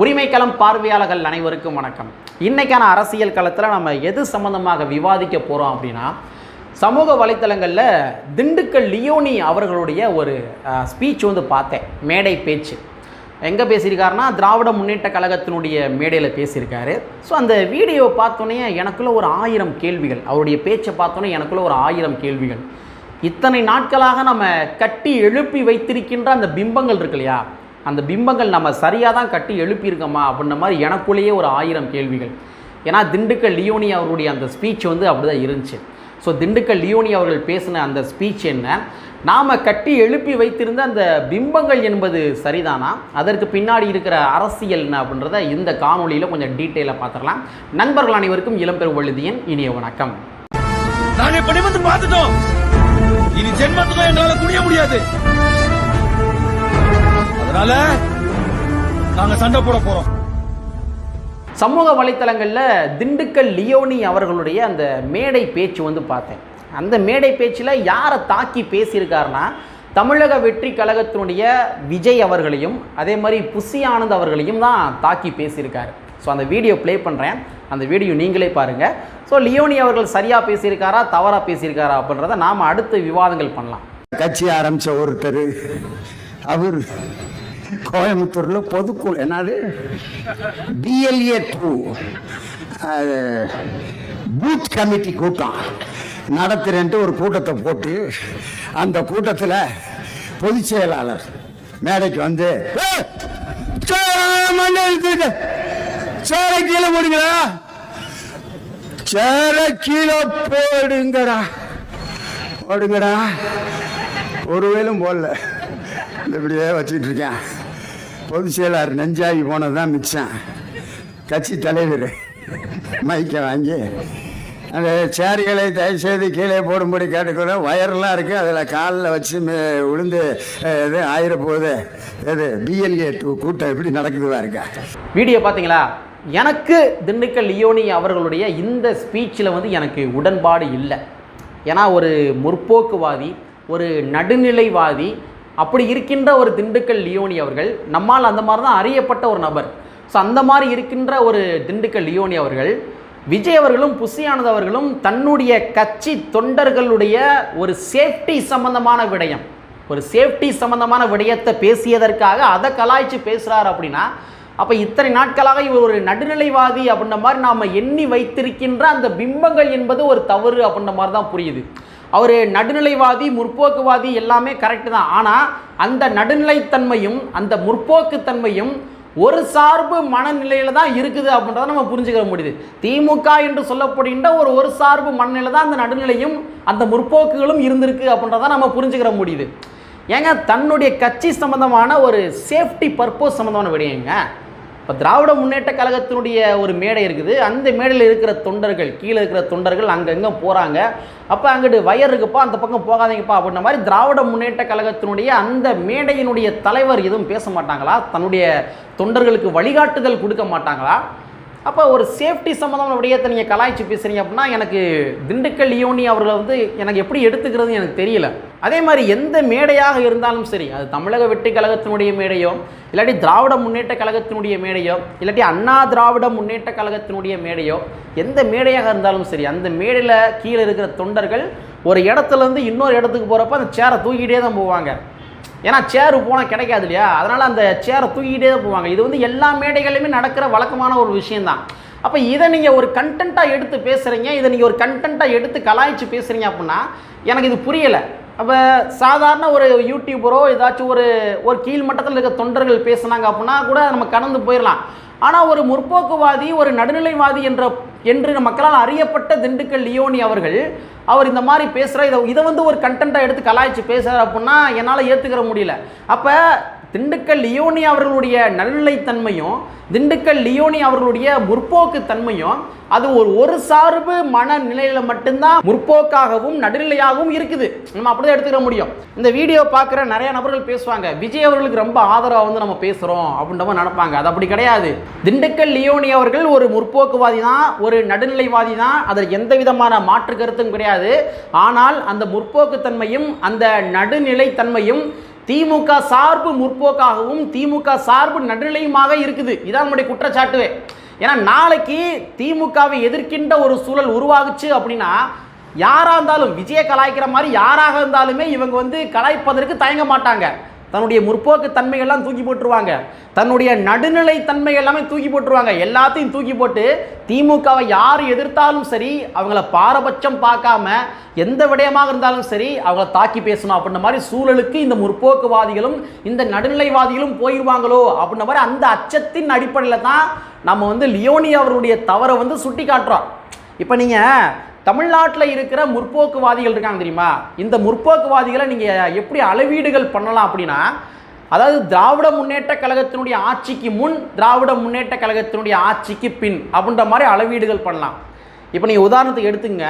உரிமைக்களம் பார்வையாளர்கள் அனைவருக்கும் வணக்கம். இன்றைக்கான அரசியல் களத்தில் நம்ம எது சம்பந்தமாக விவாதிக்க போகிறோம் அப்படின்னா சமூக வலைத்தளங்களில் திண்டுக்கல் லியோனி அவர்களுடைய ஒரு ஸ்பீச் வந்து பார்த்தேன் மேடை பேச்சு. எங்கே பேசியிருக்காருன்னா திராவிட முன்னேற்ற கழகத்தினுடைய மேடையில் பேசியிருக்காரு. ஸோ அந்த வீடியோ பார்த்தோன்னே எனக்குள்ள ஒரு ஆயிரம் கேள்விகள். அவருடைய பேச்சை பார்த்தோன்னே எனக்குள்ளே ஒரு ஆயிரம் கேள்விகள். இத்தனை நாட்களாக நம்ம கட்டி எழுப்பி வைத்திருக்கின்ற அந்த பிம்பங்கள் இருக்கு இல்லையா? அந்த பிம்பங்கள் நம்ம சரியாக தான் கட்டி எழுப்பியிருக்கோமா அப்படின்ற மாதிரி எனக்குள்ளேயே ஒரு ஆயிரம் கேள்விகள். ஏன்னா திண்டுக்கல் லியோனி அவருடைய அந்த ஸ்பீச் வந்து அப்படி தான் இருந்துச்சு. ஸோ திண்டுக்கல் லியோனி அவர்கள் பேசின அந்த ஸ்பீச் என்ன? நாம் கட்டி எழுப்பி வைத்திருந்த அந்த பிம்பங்கள் என்பது சரிதானா? அதற்கு பின்னாடி இருக்கிற அரசியல் என்ன அப்படின்றத இந்த காணொலியில் கொஞ்சம் டீட்டெயிலாக பார்த்துடலாம். நண்பர்கள் அனைவருக்கும் இளம்பெரு வழுதியன் இனிய வணக்கம். நாங்கள் பார்த்துட்டோம். இனி ஜென்மத்துக்கும் என்னால் குனிய முடியாது. அதனால நாங்க சண்டை போட போறோம். சமூக வலைத்தளங்களில் திண்டுக்கல் லியோனி அவர்களுடைய அந்த மேடை பேச்சு வந்து பார்த்தேன். அந்த மேடை பேச்சில் யாரை தாக்கி பேசியிருக்காருன்னா தமிழக வெற்றி கழகத்தினுடைய விஜய் அவர்களையும் அதே மாதிரி புசி ஆனந்த் அவர்களையும் தான் தாக்கி பேசியிருக்காரு. ஸோ அந்த வீடியோ ப்ளே பண்ணுறேன் அந்த வீடியோ நீங்களே பாருங்கள் ஸோ லியோனி அவர்கள் சரியாக பேசியிருக்காரா தவறாக பேசியிருக்காரா அப்படின்றத நாம் அடுத்து விவாதங்கள் பண்ணலாம். கட்சி ஆரம்பிச்ச ஒருத்தர் அவர் கோயம்புத்தூர்ல பொதுக்குழு. என்னது? பிஎல்ஏ டூ பூத் கமிட்டி கூட்டம். நடத்துறேன்ட்டு ஒரு கூட்டத்தை போட்டு அந்த கூட்டத்தில் பொதுச் செயலாளர் மேடைக்கு வந்து "ஏய், சேரை கீழே போடுங்களா சேரை கீழே போடுங்கடா. போடுங்கடா. ஒரு வேலும் போடல. இந்த இப்படியே வச்சுக்கிட்டு இருக்கேன். பொதுச் செயலாளர் நெஞ்சாகி போனது தான் மிச்சம். கட்சி தலைவர் மைக்கை வாங்கி அந்த சேரிகளை தயவுசெய்து கீழே போடும்படி கேட்டுக்கிறோம் வயர்லாம் இருக்குது அதில் காலில் வச்சு விழுந்து இது ஆயிர போகுது. இது பிஎல்ஏ டூ கூட்டம் எப்படி நடக்குதுவா இருக்கா வீடியோ பார்த்தீங்களா எனக்கு திண்டுக்கல் லியோனி அவர்களுடைய இந்த ஸ்பீச்சில் வந்து எனக்கு உடன்பாடு இல்லை. ஏன்னா ஒரு முற்போக்குவாதி ஒரு நடுநிலைவாதி அப்படி இருக்கின்ற ஒரு திண்டுக்கல் லியோனி அவர்கள் நம்மால் அந்த மாதிரி தான் அறியப்பட்ட ஒரு நபர். ஸோ அந்த மாதிரி இருக்கின்ற ஒரு திண்டுக்கல் லியோனி அவர்கள் விஜய் அவர்களும் புசியானது அவர்களும் தன்னுடைய கட்சி தொண்டர்களுடைய ஒரு சேஃப்டி சம்பந்தமான விடயம். ஒரு சேஃப்டி சம்பந்தமான விடயத்தை பேசியதற்காக அதை கலாய்ச்சி பேசுகிறார் அப்படின்னா அப்போ இத்தனை நாட்களாக இவர் ஒரு நடுநிலைவாதி அப்படின்ற மாதிரி நாம் எண்ணி வைத்திருக்கின்ற அந்த பிம்பங்கள் என்பது ஒரு தவறு அப்படின்ற மாதிரி தான் புரியுது. அவர் நடுநிலைவாதி முற்போக்குவாதி எல்லாமே கரெக்டு தான். ஆனால் அந்த நடுநிலைத்தன்மையும் அந்த முற்போக்குத்தன்மையும் ஒரு சார்பு மனநிலையில் தான் இருக்குது அப்படின்றத நம்ம புரிஞ்சுக்க முடியுது. திமுக என்று சொல்லப்படுகின்ற ஒரு ஒரு சார்பு மனநிலை தான் அந்த நடுநிலையும் அந்த முற்போக்குகளும் இருந்திருக்கு அப்படின்றத நம்ம புரிஞ்சுக்கிற முடியுது. ஏங்க தன்னுடைய கட்சி சம்பந்தமான ஒரு சேஃப்டி பர்பஸ் சம்மந்தமான விடயங்க இப்போ திராவிட முன்னேற்ற கழகத்தினுடைய ஒரு மேடை இருக்குது. அந்த மேடையில் இருக்கிற தொண்டர்கள் கீழே இருக்கிற தொண்டர்கள் அங்கங்கே போகிறாங்க அப்போ அங்கிட்டு வயர் இருக்குப்பா அந்த பக்கம் போகாதீங்கப்பா அப்படின்ற மாதிரி திராவிட முன்னேற்ற கழகத்தினுடைய அந்த மேடையினுடைய தலைவர் எதுவும் பேச மாட்டாங்களா? தன்னுடைய தொண்டர்களுக்கு வழிகாட்டுதல் கொடுக்க மாட்டாங்களா? அப்போ ஒரு சேஃப்டி சம்மந்தமான விடயத்தை நீங்கள் கலாய்ச்சி பேசுகிறீங்க அப்படின்னா எனக்கு திண்டுக்கல் லியோனி அவர்களை வந்து எனக்கு எப்படி எடுத்துக்கிறதுன்னு எனக்கு தெரியல. அதே மாதிரி எந்த மேடையாக இருந்தாலும் சரி அது தமிழக வெற்றி கழகத்தினுடைய மேடையோ இல்லாட்டி திராவிட முன்னேற்ற கழகத்தினுடைய மேடையோ இல்லாட்டி அண்ணா திராவிட முன்னேற்ற கழகத்தினுடைய மேடையோ எந்த மேடையாக இருந்தாலும் சரி அந்த மேடையில் கீழே இருக்கிற தொண்டர்கள் ஒரு இடத்துலேருந்து இன்னொரு இடத்துக்கு போகிறப்ப அந்த சேரை தூக்கிட்டே தான் போவாங்க. ஏன்னா சேரு போனால் கிடைக்காது இல்லையா? அதனால் அந்த சேரை தூக்கிக்கிட்டே தான் போவாங்க. இது வந்து எல்லா மேடைகளிலுமே நடக்கிற வழக்கமான ஒரு விஷயந்தான் அப்போ இதை நீங்கள் ஒரு கண்டென்ட்டாக எடுத்து பேசுகிறீங்க இதை நீங்கள் ஒரு கண்டென்ட்டாக எடுத்து கலாய்ச்சி பேசுகிறீங்க அப்படின்னா எனக்கு இது புரியலை. அப்போ சாதாரண ஒரு யூடியூபரோ ஏதாச்சும் ஒரு ஒரு கீழ் மட்டத்தில் இருக்க தொண்டர்கள் பேசுனாங்க அப்படின்னா கூட நம்ம கடந்து போயிடலாம். ஆனால் ஒரு முற்போக்குவாதி ஒரு நடுநிலைவாதி என்ற என்று மக்களால் அறியப்பட்ட திண்டுக்கல் லியோனி அவர்கள் அவர் இந்த மாதிரி பேசுகிற இதை இதை வந்து ஒரு கண்டென்ட்டாக எடுத்து கலாய்ச்சி பேசுகிறார் அப்படின்னா என்னால் ஏற்றுக்கிற முடியல. அப்போ திண்டுக்கல் லியோனி அவர்களுடைய நடுநிலைத்தன்மையும் திண்டுக்கல் லியோனி அவர்களுடைய முற்போக்கு தன்மையும் அது ஒரு ஒரு சார்பு மனநிலையில மட்டும்தான் முற்போக்காகவும் நடுநிலையாகவும் இருக்குது. நம்ம அப்படிதான் எடுத்துக்கிற முடியும். இந்த வீடியோ பார்க்குற நிறைய நபர்கள் பேசுவாங்க விஜய் அவர்களுக்கு ரொம்ப ஆதரவாக வந்து நம்ம பேசுகிறோம் அப்படின்ற மாதிரி நினைப்பாங்க. அது அப்படி கிடையாது. திண்டுக்கல் லியோனி அவர்கள் ஒரு முற்போக்குவாதி தான் ஒரு நடுநிலைவாதி தான் அதில் எந்த விதமான மாற்று கருத்தும் கிடையாது. ஆனால் அந்த முற்போக்குத்தன்மையும் அந்த நடுநிலைத்தன்மையும் திமுக சார்பு முற்போக்காகவும் திமுக சார்பு நடுநிலையுமாக இருக்குது. இதான் நம்முடைய குற்றச்சாட்டுவே. ஏன்னா நாளைக்கு திமுகவை எதிர்க்கின்ற ஒரு சூழல் உருவாகுச்சு அப்படின்னா யாராக இருந்தாலும் விஜய கலாய்க்கிற மாதிரி யாராக இருந்தாலுமே இவங்க வந்து கலாய்ப்பதற்கு தயங்க மாட்டாங்க. தன்னுடைய முற்போக்கு தன்மைகள்லாம் தூக்கி போட்டுருவாங்க. தன்னுடைய நடுநிலை தன்மை எல்லாமே தூக்கி போட்டுருவாங்க. எல்லாத்தையும் தூக்கி போட்டு திமுகவை யார் எதிர்த்தாலும் சரி அவங்கள பாரபட்சம் பார்க்காம எந்த விடயமாக இருந்தாலும் சரி அவங்கள தாக்கி பேசணும் அப்படின்ற மாதிரி சூழலுக்கு இந்த முற்போக்குவாதிகளும் இந்த நடுநிலைவாதிகளும் போயிடுவாங்களோ அப்படின்ற மாதிரி அந்த அச்சத்தின் அடிப்படையில் தான் நம்ம வந்து லியோனி அவருடைய தவறை வந்து சுட்டி காட்டுறோம் இப்போ நீங்கள் தமிழ்நாட்டில் இருக்கிற முற்போக்குவாதிகள் இருக்காங்க தெரியுமா? இந்த முற்போக்குவாதிகளை நீங்கள் எப்படி அளவீடுகள் பண்ணலாம் அப்படின்னா அதாவது திராவிட முன்னேற்ற கழகத்தினுடைய ஆட்சிக்கு முன் திராவிட முன்னேற்ற கழகத்தினுடைய ஆட்சிக்கு பின் அப்படின்ற மாதிரி அளவீடுகள் பண்ணலாம். இப்போ நீங்கள் உதாரணத்துக்கு எடுத்துங்க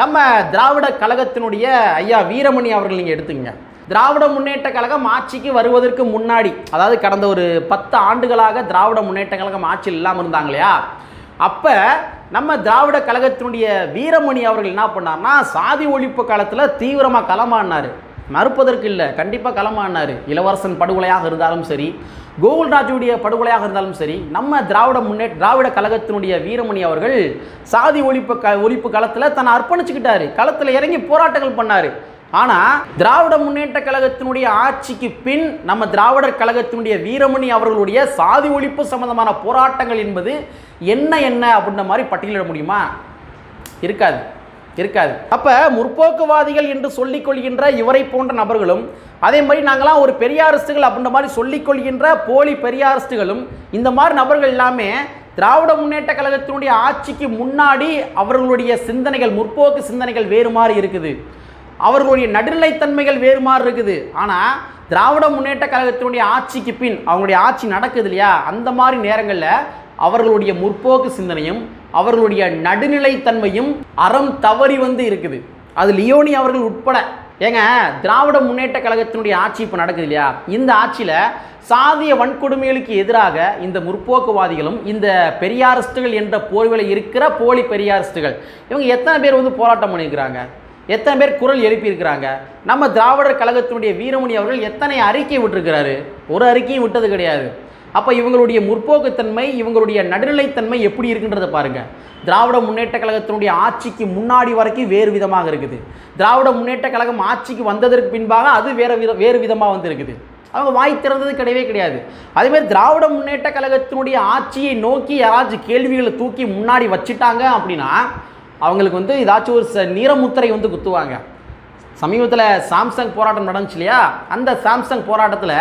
நம்ம திராவிட கழகத்தினுடைய ஐயா வீரமணி அவர்கள் நீங்கள் எடுத்துங்க திராவிட முன்னேற்ற கழகம் ஆட்சிக்கு வருவதற்கு முன்னாடி அதாவது கடந்த ஒரு பத்து ஆண்டுகளாக திராவிட முன்னேற்ற கழகம் ஆட்சியில் இல்லாமல் இருந்தாங்க இல்லையா? அப்போ நம்ம திராவிட கழகத்தினுடைய வீரமணி அவர்கள் என்ன பண்ணார்னா சாதி ஒழிப்பு காலத்தில் தீவிரமாக களமானார் மறுப்பதற்கு இல்லை கண்டிப்பாக களமானார் இளவரசன் படுகொலையாக இருந்தாலும் சரி கோகுல்ராஜுடைய படுகொலையாக இருந்தாலும் சரி நம்ம திராவிட முன்னே திராவிட கழகத்தினுடைய வீரமணி அவர்கள் சாதி ஒழிப்பு க ஒழிப்பு களத்தில் தன்னை அர்ப்பணிச்சுக்கிட்டாரு. களத்தில் இறங்கி போராட்டங்கள் பண்ணார். ஆனால் திராவிட முன்னேற்ற கழகத்தினுடைய ஆட்சிக்கு பின் நம்ம திராவிடர் கழகத்தினுடைய வீரமணி அவர்களுடைய சாதி ஒழிப்பு சம்பந்தமான போராட்டங்கள் என்பது என்ன என்ன அப்படின்ற மாதிரி பட்டியலிட முடியுமா? இருக்காது இருக்காது. அப்போ முற்போக்குவாதிகள் என்று சொல்லிக்கொள்கின்ற இவரை போன்ற நபர்களும் அதே மாதிரி நாங்களாம் ஒரு பெரியாரிஸ்டுகள் அப்படின்ற மாதிரி சொல்லிக்கொள்கின்ற போலி பெரியாரிஸ்டுகளும் இந்த மாதிரி நபர்கள் எல்லாமே திராவிட முன்னேற்ற கழகத்தினுடைய ஆட்சிக்கு முன்னாடி அவர்களுடைய சிந்தனைகள் முற்போக்கு சிந்தனைகள் வேறு மாதிரி இருக்குது. அவர்களுடைய நடுநிலைத்தன்மைகள் வேறு மாதிரி இருக்குது. ஆனால் திராவிட முன்னேற்ற கழகத்தினுடைய ஆட்சிக்கு பின் அவங்களுடைய ஆட்சி நடக்குது இல்லையா? அந்த மாதிரி நேரங்களில் அவர்களுடைய முற்போக்கு சிந்தனையும் அவர்களுடைய நடுநிலைத்தன்மையும் அறம் தவறி வந்து இருக்குது. அது லியோனி அவர்கள் உட்பட. ஏங்க திராவிட முன்னேற்ற கழகத்தினுடைய ஆட்சி இப்போ நடக்குது இல்லையா? இந்த ஆட்சியில் சாதிய வன்கொடுமைகளுக்கு எதிராக இந்த முற்போக்குவாதிகளும் இந்த பெரியாரிஸ்டுகள் என்ற போர்வையில் இருக்கிற போலி பெரியாரிஸ்டுகள் இவங்க எத்தனை பேர் வந்து போராட்டம் பண்ணியிருக்கிறாங்க? எத்தனை பேர் குரல் எழுப்பியிருக்கிறாங்க? நம்ம திராவிடர் கழகத்தினுடைய வீரமணி அவர்கள் எத்தனை அறிக்கை விட்டுருக்கிறாரு? ஒரு அறிக்கையும் விட்டது கிடையாது. அப்போ இவங்களுடைய முற்போக்குத்தன்மை இவங்களுடைய நடுநிலைத்தன்மை எப்படி இருக்குன்றதை பாருங்கள் திராவிட முன்னேற்ற கழகத்தினுடைய ஆட்சிக்கு முன்னாடி வரைக்கும் வேறு விதமாக இருக்குது. திராவிட முன்னேற்ற கழகம் ஆட்சிக்கு வந்ததற்கு பின்பாக அது வேறு வித வேறு விதமாக வந்துருக்குது. அவங்க வாய் திறந்தது கிடையவே கிடையாது. அதேமாதிரி திராவிட முன்னேற்ற கழகத்தினுடைய ஆட்சியை நோக்கி யாராச்சும் கேள்விகளை தூக்கி முன்னாடி வச்சுட்டாங்க அப்படின்னா அவங்களுக்கு வந்து ஏதாச்சும் ஒரு ச- நீரமுத்திரை வந்து குத்துவாங்க. சமீபத்தில் சாம்சங் போராட்டம் நடந்துச்சு இல்லையா? அந்த சாம்சங் போராட்டத்தில்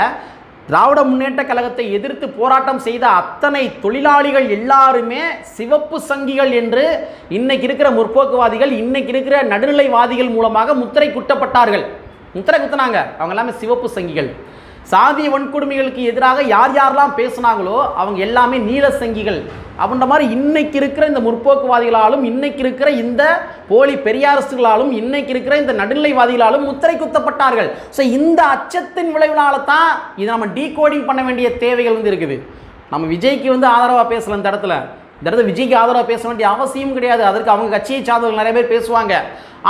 திராவிட முன்னேற்ற கழகத்தை எதிர்த்து போராட்டம் செய்த அத்தனை தொழிலாளிகள் எல்லாருமே சிவப்பு சங்கிகள் என்று இன்னைக்கு இருக்கிற முற்போக்குவாதிகள் இன்னைக்கு இருக்கிற நடுநிலைவாதிகள் மூலமாக முத்திரை குட்டப்பட்டார்கள் முத்திரை குத்தினாங்க. அவங்க எல்லாமே சிவப்பு சங்கிகள். சாதிய வன்கொடுமைகளுக்கு எதிராக யார் யாரெல்லாம் பேசுனாங்களோ அவங்க எல்லாமே நீல சங்கிகள். அப்படின்ற மாதிரி இன்னைக்கு இருக்கிற இந்த முற்போக்குவாதிகளாலும் இன்னைக்கு இருக்கிற இந்த போலி பெரியாரசுகளாலும் இன்னைக்கு இருக்கிற இந்த நடுநிலைவாதிகளாலும் முத்திரை குத்தப்பட்டார்கள். ஸோ இந்த அச்சத்தின் விளைவினால தான் இதை நம்ம டீகோடிங் பண்ண வேண்டிய தேவைகள் வந்து இருக்குது. நம்ம விஜய்க்கு வந்து ஆதரவாக பேசலாம் இந்த இடத்துல. இந்த இடத்துல விஜய்க்கு ஆதரவாக பேச வேண்டிய அவசியம் கிடையாது. அதற்கு அவங்க கட்சியை சார்ந்தவர்கள் நிறைய பேர் பேசுவாங்க.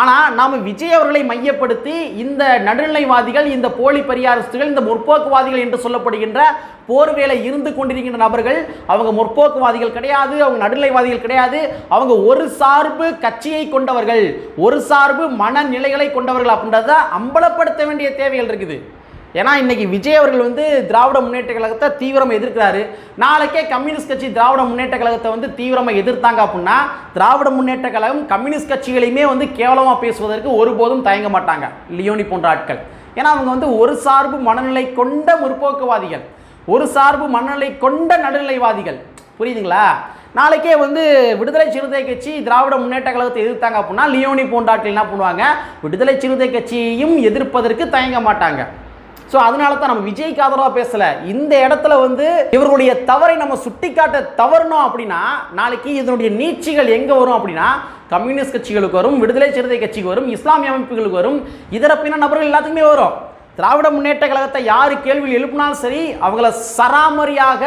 ஆனால் நாம் விஜய் அவர்களை மையப்படுத்தி இந்த நடுநிலைவாதிகள் இந்த போலி பெரியாரிஸ்டுகள் இந்த முற்போக்குவாதிகள் என்று சொல்லப்படுகின்ற போர்வேலை இருந்து கொண்டிருக்கின்ற நபர்கள் அவங்க முற்போக்குவாதிகள் கிடையாது அவங்க நடுநிலைவாதிகள் கிடையாது. அவங்க ஒரு சார்பு கட்சியை கொண்டவர்கள் ஒரு சார்பு மனநிலைகளை கொண்டவர்கள் அப்படின்றத அம்பலப்படுத்த வேண்டிய தேவைகள் இருக்குது. ஏன்னா இன்றைக்கி விஜய் அவர்கள் வந்து திராவிட முன்னேற்ற கழகத்தை தீவிரமாக எதிர்க்கிறாரு. நாளைக்கே கம்யூனிஸ்ட் கட்சி திராவிட முன்னேற்ற கழகத்தை வந்து தீவிரமாக எதிர்த்தாங்க அப்படின்னா திராவிட முன்னேற்ற கழகம் கம்யூனிஸ்ட் கட்சிகளையுமே வந்து கேவலமாக பேசுவதற்கு ஒருபோதும் தயங்க மாட்டாங்க. லியோனி போன்ற ஆட்கள். ஏன்னா அவங்க வந்து ஒரு சார்பு மனநிலை கொண்ட முற்போக்குவாதிகள். ஒரு சார்பு மனநிலை கொண்ட நடுநிலைவாதிகள். புரியுதுங்களா? நாளைக்கே வந்து விடுதலை சிறுத்தை கட்சி திராவிட முன்னேற்ற கழகத்தை எதிர்த்தாங்க அப்படின்னா லியோனி போன்ற ஆட்கள் என்ன பண்ணுவாங்க? விடுதலை சிறுத்தை கட்சியையும் எதிர்ப்பதற்கு தயங்க மாட்டாங்க. ஸோ அதனால தான் நம்ம விஜய்க்கு ஆதரவாக பேசலை. இந்த இடத்துல வந்து இவர்களுடைய தவறை நம்ம சுட்டிக்காட்ட தவறணும் அப்படின்னா நாளைக்கு இதனுடைய நீட்சிகள் எங்கே வரும் அப்படின்னா கம்யூனிஸ்ட் கட்சிகளுக்கு வரும் விடுதலை சிறுத்தை கட்சிக்கு வரும் இஸ்லாமிய அமைப்புகளுக்கு வரும் இதர பின்ன நபர்கள் எல்லாத்துக்குமே வரும். திராவிட முன்னேற்ற கழகத்தை யார் கேள்வி எழுப்பினாலும் சரி அவங்கள சராமரியாக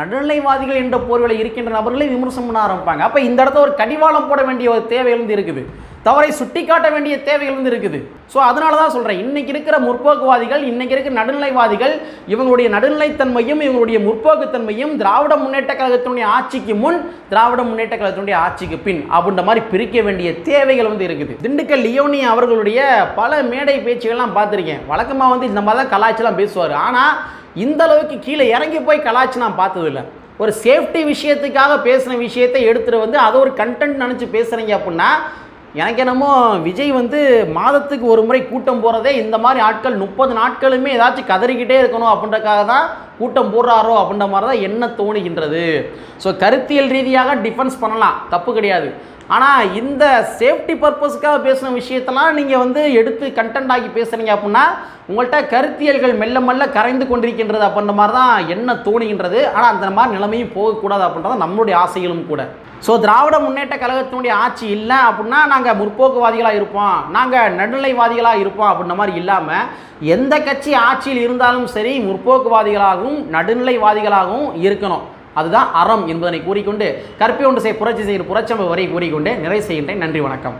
நடுநிலைவாதிகள் என்ற போர்களை இருக்கின்ற நபர்களை விமர்சனம் பண்ண ஆரம்பிப்பாங்க. அப்போ இந்த இடத்துல ஒரு கடிவாளம் போட வேண்டிய ஒரு தேவை வந்து இருக்குது. தவறை சுட்டிக்காட்ட வேண்டிய தேவைகள் வந்து இருக்குது. ஸோ அதனால தான் சொல்கிறேன் இன்றைக்கி இருக்கிற முற்போக்குவாதிகள் இன்றைக்கி இருக்கிற நடுநிலைவாதிகள் இவங்களுடைய நடுநிலைத்தன்மையும் இவங்களுடைய முற்போக்குத்தன்மையும் திராவிட முன்னேற்ற கழகத்தினுடைய ஆட்சிக்கு முன் திராவிட முன்னேற்ற கழகத்தினுடைய ஆட்சிக்கு பின் அப்படின்ற மாதிரி பிரிக்க வேண்டிய தேவைகள் வந்து இருக்குது. திண்டுக்கல் லியோனி அவர்களுடைய பல மேடை பேச்சுகள்லாம் பார்த்துருக்கேன். வழக்கமாக வந்து இந்த மாதிரி தான் கலாய்ச்சலாம் பேசுவார். ஆனால் இந்த அளவுக்கு கீழே இறங்கி போய் கலாய்ச்சி நான் பார்த்ததில்ல. ஒரு சேஃப்டி விஷயத்துக்காக பேசின விஷயத்தை எடுத்துகிட்டு வந்து அதை ஒரு கண்டென்ட் நினச்சி பேசுகிறீங்க அப்படின்னா எனக்கு என்னமோ விஜய் வந்து மாதத்துக்கு ஒரு முறை கூட்டம் போகிறதே இந்த மாதிரி ஆட்கள் முப்பது நாட்களுமே ஏதாச்சும் கதறிக்கிட்டே இருக்கணும் அப்படின்றக்காக தான் கூட்டம் போடுறாரோ அப்படின்ற மாதிரி தான் என்ன தோணுகின்றது. ஸோ கருத்தியல் ரீதியாக டிஃபென்ஸ் பண்ணலாம். தப்பு கிடையாது. ஆனால் இந்த சேஃப்டி பர்பஸ்க்காக பேசின விஷயத்தெல்லாம் நீங்கள் வந்து எடுத்து கண்டென்ட் ஆகி பேசுகிறீங்க அப்படின்னா உங்கள்கிட்ட கருத்தியல்கள் மெல்ல மெல்ல கரைந்து கொண்டிருக்கின்றது அப்படின்ற மாதிரி தான் என்ன தோணுகின்றது. ஆனால் அந்த மாதிரி நிலைமையும் போகக்கூடாது அப்படின்றது நம்மளுடைய ஆசைகளும் கூட. ஸோ திராவிட முன்னேற்ற கழகத்தினுடைய ஆட்சி இல்லை அப்படின்னா நாங்கள் முற்போக்குவாதிகளாக இருப்போம். நாங்கள் நடுநிலைவாதிகளாக இருப்போம் அப்படின்ற மாதிரி இல்லாமல் எந்த கட்சி ஆட்சியில் இருந்தாலும் சரி முற்போக்குவாதிகளாகவும் நடுநிலைவாதிகளாகவும் இருக்கணும். அதுதான் அறம் என்பதனை கூறிக்கொண்டு கற்பி ஒன்று செய்ய புரட்சி செய்கிற புரட்சம்பு வரை கூறிக்கொண்டு நிறைவு செய்கின்றேன். நன்றி வணக்கம்.